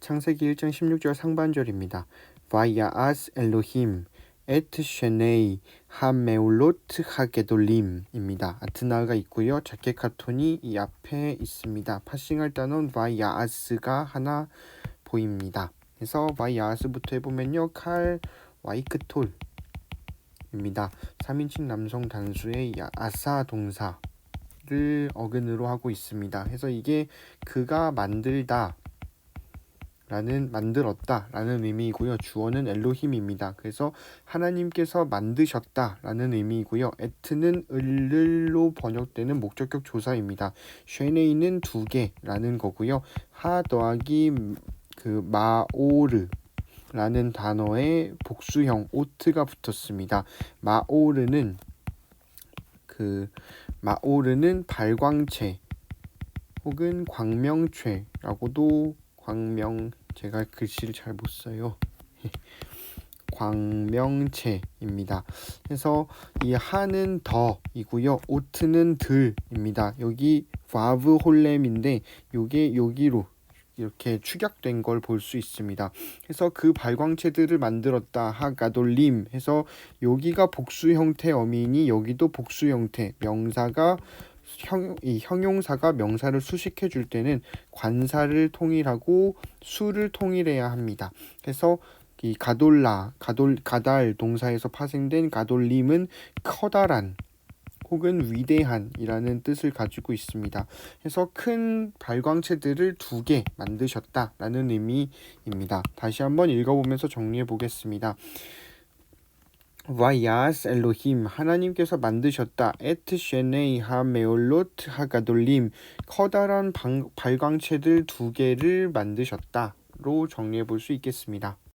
창세기 1장 16절 상반절입니다. 바야아스 엘로힘 에트 쉐네이 하메올로트 하게돌림입니다. 아트나가 있고요. 자케카톤이 이 앞에 있습니다. 파싱할 단어는 바야아스가 하나 보입니다. 그래서 바야아스부터 해보면요. 칼 와이크톨 입니다. 3인칭 남성 단수의 야- 아사 동사를 어근으로 하고 있습니다. 그래서 이게 그가 만들다 라는 만들었다 라는 의미이고요. 주어는 엘로힘입니다. 그래서 하나님께서 만드셨다 라는 의미이고요. 에트는 을로 번역되는 목적격 조사입니다. 쉐네이는 두 개라는 거고요. 하 더하기 그 마오르 라는 단어에 복수형 오트가 붙었습니다. 마오르는 그 마오르는 발광체 혹은 광명체라고도 광명 제가 글씨를 잘 못 써요. 광명체입니다. 그래서 이 하는 더이고요. 오트는 들입니다. 여기 바브 홀렘인데 요게 여기로 이렇게 축약된 걸 볼 수 있습니다. 그래서 그 발광체들을 만들었다 하가돌림 해서 여기가 복수 형태 어미니 여기도 복수 형태 명사가 형, 이 형용사가 명사를 수식해 줄 때는 관사를 통일하고 수를 통일해야 합니다. 그래서 이 가돌라, 가돌, 가달 동사에서 파생된 가돌림은 커다란 혹은 위대한이라는 뜻을 가지고 있습니다. 그래서 큰 발광체들을 두 개 만드셨다라는 의미입니다. 다시 한번 읽어보면서 정리해 보겠습니다. 와야스 엘로힘 하나님께서 만드셨다 에트 쉐네이 하 메올로트 하가돌림 커다란 방, 발광체들 두 개를 만드셨다로 정리해 볼 수 있겠습니다.